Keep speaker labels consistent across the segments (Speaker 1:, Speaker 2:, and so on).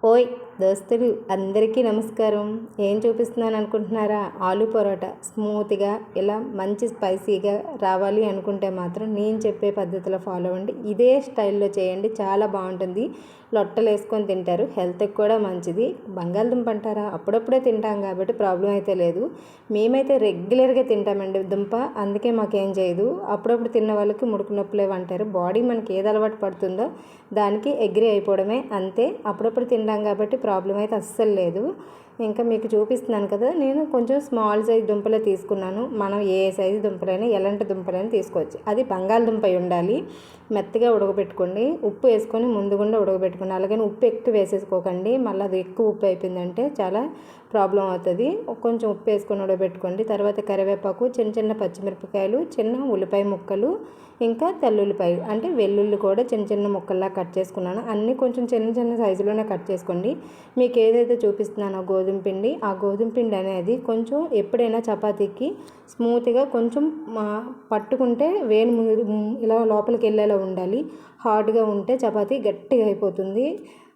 Speaker 1: போய் దోస్తులు అందరికీ నమస్కారం. ఏం చూపిస్తున్నాను అనుకుంటున్నారా? ఆలు పరోటా. స్మూత్గా ఇలా మంచి స్పైసీగా రావాలి అనుకుంటే మాత్రం నేను చెప్పే పద్ధతిలో ఫాలో అవ్వండి. ఇదే స్టైల్లో చేయండి చాలా బాగుంటుంది. లొట్టలు వేసుకొని తింటారు హెల్త్కి కూడా మంచిది. బంగాళదుంప అంటారా? అప్పుడప్పుడే తింటాం కాబట్టి ప్రాబ్లం అయితే లేదు. మేమైతే రెగ్యులర్గా తింటామండి దుంప అందుకే మాకేం చేయదు. అప్పుడప్పుడు తిన్న వాళ్ళకి ముడుకు నొప్పులేవు అంటారు. బాడీ మనకి ఏది అలవాటు పడుతుందో దానికి ఎగ్రి అయిపోవడమే అంతే. అప్పుడప్పుడు తింటాం కాబట్టి ప్రాబ్లం అయితే అస్సలు లేదు. ఇంకా మీకు చూపిస్తున్నాను కదా నేను కొంచెం స్మాల్ సైజ్ దుంపలే తీసుకున్నాను. మనం ఏ సైజు దుంపలైనా ఎలాంటి దుంపలైనా తీసుకోవచ్చు. అది బంగాళదుంప ఉండాలి. మెత్తగా ఉడకబెట్టుకోండి. ఉప్పు వేసుకొని ముందుగుండా ఉడకబెట్టుకోండి. అలాగే ఉప్పు ఎక్కువ వేసేసుకోకండి. మళ్ళీ అది ఎక్కువ ఉప్పు అయిపోయిందంటే చాలా ప్రాబ్లం అవుతుంది. కొంచెం ఉప్పు వేసుకొని ఉడకబెట్టుకోండి. తర్వాత కరివేపాకు చిన్న చిన్న పచ్చిమిరపకాయలు చిన్న ఉల్లిపాయ ముక్కలు ఇంకా తెల్లుల్లిపాయ అంటే వెల్లుల్లి కూడా చిన్న చిన్న ముక్కల్లా కట్ చేసుకున్నాను. అన్నీ కొంచెం చిన్న చిన్న సైజులోనే కట్ చేసుకోండి. మీకు ఏదైతే చూపిస్తున్నానో గోధుమ పిండి. ఆ గోధుమ పిండి అనేది కొంచెం ఎప్పుడైనా చపాతీకి స్మూత్గా కొంచెం పట్టుకుంటే వేడి ఇలా లోపలికి వెళ్ళేలా ఉండాలి. హార్డ్గా ఉంటే చపాతీ గట్టిగా అయిపోతుంది.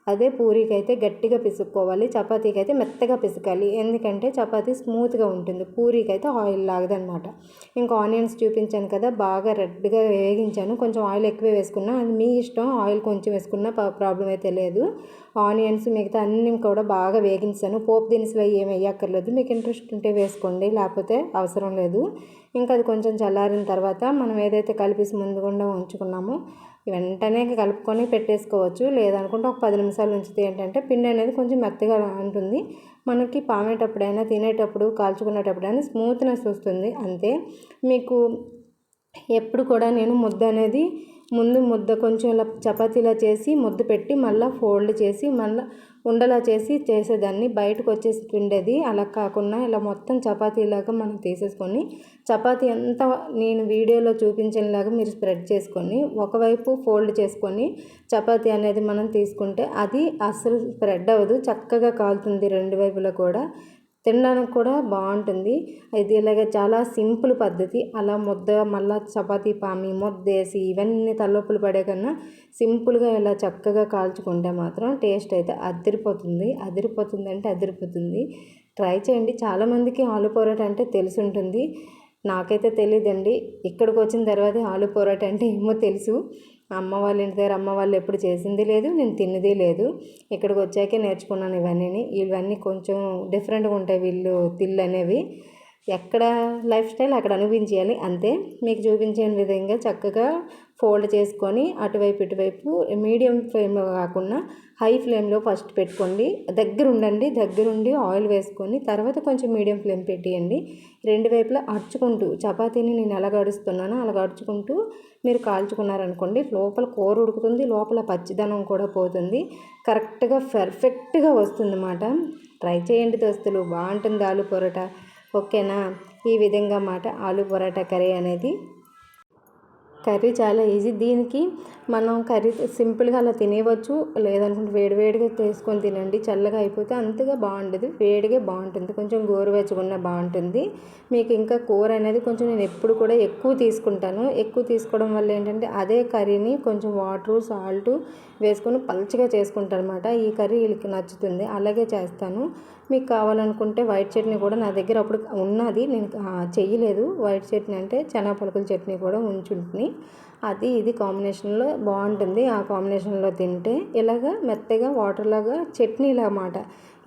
Speaker 1: అదే పూరీకి అయితే గట్టిగా పిసుక్కోవాలి చపాతీకి అయితే మెత్తగా పిసకాలి. ఎందుకంటే చపాతీ స్మూత్గా ఉంటుంది. పూరీకి అయితే ఆయిల్ లాగదనమాట. ఇంకా ఆనియన్స్ చూపించాను కదా బాగా రెడ్గా వేగించాను. కొంచెం ఆయిల్ ఎక్కువ వేసుకున్నా. అది మీ ఇష్టం. ఆయిల్ కొంచెం వేసుకున్నా ప్రాబ్లం అయితే లేదు. ఆనియన్స్ మిగతా అన్ని కూడా బాగా వేగించాను. పోపు దినుసులు ఏమి వేయక్కర్లేదు. మీకు ఇంట్రెస్ట్ ఉంటే వేసుకోండి. లేకపోతే అవసరం లేదు. ఇంకా అది కొంచెం చల్లారిన తర్వాత మనం ఏదైతే కలిపేసి ముందుగుండా ఉంచుకున్నామో వెంటనే కలుపుకొని పెట్టేసుకోవచ్చు. లేదనుకుంటే ఒక పది నిమిషాలు ఉంచితే ఏంటంటే పిండి అనేది కొంచెం మెత్తగా ఉంటుంది. మనకి పామేటప్పుడైనా తినేటప్పుడు కాల్చుకునేటప్పుడైనా స్మూత్నెస్ వస్తుంది. అంతే. మీకు ఎప్పుడు కూడా నేను ముద్ద అనేది ముందు ముద్ద కొంచెం ఇలా చపాతీలా చేసి ముద్ద పెట్టి మళ్ళీ ఫోల్డ్ చేసి మళ్ళీ ఉండలా చేసి చేసేదాన్ని. బయటకు వచ్చేసి పిండేది. అలా కాకుండా ఇలా మొత్తం చపాతీలాగా మనం తీసేసుకొని చపాతీ అంతా నేను వీడియోలో చూపించేలాగా మీరు స్ప్రెడ్ చేసుకొని ఒకవైపు ఫోల్డ్ చేసుకొని చపాతీ అనేది మనం తీసుకుంటే అది అసలు స్ప్రెడ్ అవ్వదు. చక్కగా కాలుతుంది రెండు వైపులా కూడా. తినడానికి కూడా బాగుంటుంది. ఇది ఇలాగ చాలా సింపుల్ పద్ధతి. అలా ముద్ద మళ్ళా చపాతీ పామి ముద్దేసి ఇవన్నీ తలొప్పులు పడే కన్నా సింపుల్గా ఇలా చక్కగా కాల్చుకుంటే మాత్రం టేస్ట్ అయితే అదిరిపోతుంది. అదిరిపోతుంది అంటే అదిరిపోతుంది. ట్రై చేయండి. చాలామందికి ఆలు పొరోటా అంటే తెలిసి ఉంటుంది. నాకైతే తెలియదండి ఇక్కడికి వచ్చిన తర్వాత ఆలు పొరోటా అంటే ఏమో తెలుసు. అమ్మ వాళ్ళ ఇంటి దగ్గర అమ్మ వాళ్ళు ఎప్పుడు చేసింది లేదు నేను తిన్నది లేదు. ఇక్కడికి వచ్చాకే నేర్చుకున్నాను ఇవన్నీ ఇవన్నీ కొంచెం డిఫరెంట్గా ఉంటాయి వీళ్ళు తిళ్ళు అనేవి. ఎక్కడ లైఫ్ స్టైల్ అక్కడ అనుభవించాలి అంతే. మీకు చూపించే విధంగా చక్కగా ఫోల్డ్ చేసుకొని అటువైపు ఇటువైపు మీడియం ఫ్లేమ్లో కాకుండా హై ఫ్లేమ్లో ఫస్ట్ పెట్టుకోండి. దగ్గర ఉండండి దగ్గరుండి ఆయిల్ వేసుకొని తర్వాత కొంచెం మీడియం ఫ్లేమ్ పెట్టేయండి. రెండు వైపులా అడుచుకుంటూ చపాతీని నేను ఎలా గడుస్తున్నానో అలా అడుచుకుంటూ మీరు కాల్చుకున్నారనుకోండి లోపల కూర ఉడుకుతుంది లోపల పచ్చిదనం కూడా పోతుంది. కరెక్ట్గా పర్ఫెక్ట్గా వస్తుంది అన్నమాట ట్రై చేయండి దోస్తులు. బాగుంటుంది ఆలు పొరట. ఓకేనా? ఈ విధంగా మాట ఆలు పొరాటా కర్రీ అనేది కర్రీ చాలా ఈజీ. దీనికి మనం కర్రీ సింపుల్గా అలా తినేవచ్చు లేదనుకుంటే వేడివేడిగా చేసుకొని తినండి. చల్లగా అయిపోతే అంతగా బాగుండదు. వేడిగా బాగుంటుంది. కొంచెం గోరువెచ్చకుండా బాగుంటుంది. మీకు ఇంకా కూర అనేది కొంచెం నేను ఎప్పుడు కూడా ఎక్కువ తీసుకుంటాను. ఎక్కువ తీసుకోవడం వల్ల ఏంటంటే అదే కర్రీని కొంచెం వాటర్ సాల్ట్ వేసుకొని పల్చగా చేసుకుంటాను అనమాట ఈ కర్రీ వీళ్ళకి నచ్చుతుంది. అలాగే చేస్తాను. మీకు కావాలనుకుంటే వైట్ చట్నీ కూడా నా దగ్గర అప్పుడు ఉన్నది. నేను చేయలేదు వైట్ చట్నీ అంటే చెనా పలుకుల చట్నీ కూడా ఉంచుంటుంది అది ఇది కాంబినేషన్లో బాగుంటుంది. ఆ కాంబినేషన్లో తింటే ఇలాగ మెత్తగా వాటర్లాగా చట్నీలా అన్నమాట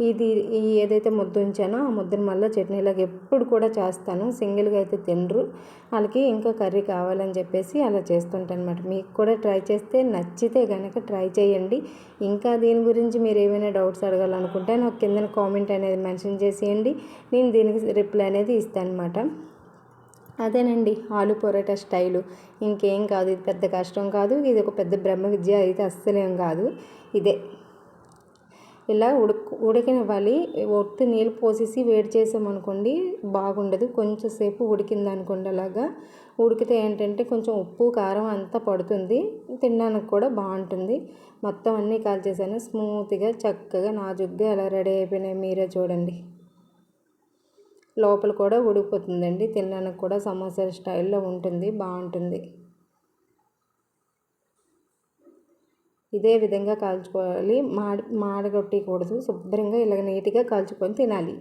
Speaker 1: ఇది ఈ ఏదైతే ముద్ద ఉంచానో ఆ ముద్దను మళ్ళీ చట్నీలాగా ఎప్పుడు కూడా చేస్తాను. సింగిల్గా అయితే తినరు. వాళ్ళకి ఇంకా కర్రీ కావాలని చెప్పేసి అలా చేస్తుంటాను అనమాట మీకు కూడా ట్రై చేస్తే నచ్చితే కనుక ట్రై చేయండి. ఇంకా దీని గురించి మీరు ఏమైనా డౌట్స్ అడగాలనుకుంటే నాకు కింద కామెంట్ అనేది మెన్షన్ చేసేయండి. నేను దీనికి రిప్లై అనేది ఇస్తాను అనమాట అదేనండి ఆలు పొరోటా స్టైలు. ఇంకేం కాదు ఇది పెద్ద కష్టం కాదు ఇది ఒక పెద్ద బ్రహ్మ విద్య అయితే అస్సలేం కాదు ఇదే. ఇలా ఉడక ఉడకనివ్వాలి. ఒట్టు నీళ్ళు పోసేసి వేడి చేసామనుకోండి బాగుండదు. కొంచెం సేపు ఉడికింది అనుకోండి అలాగా. ఉడికితే ఏంటంటే కొంచెం ఉప్పు కారం అంతా పడుతుంది. తినడానికి కూడా బాగుంటుంది. మొత్తం అన్నీ కాల్చేసాను. స్మూత్గా చక్కగా నాజుగ్గా ఎలా రెడీ అయిపోయినాయి. మీరే చూడండి. లోపల కూడా ఉడికిపోతుందండి తినడానికి కూడా సమోసాల స్టైల్లో ఉంటుంది. బాగుంటుంది. ఇదే విధంగా కాల్చుకోవాలి. మాడి మాడగొట్టకూడదు శుభ్రంగా ఇలాగ నీట్గా కాల్చుకొని తినాలి.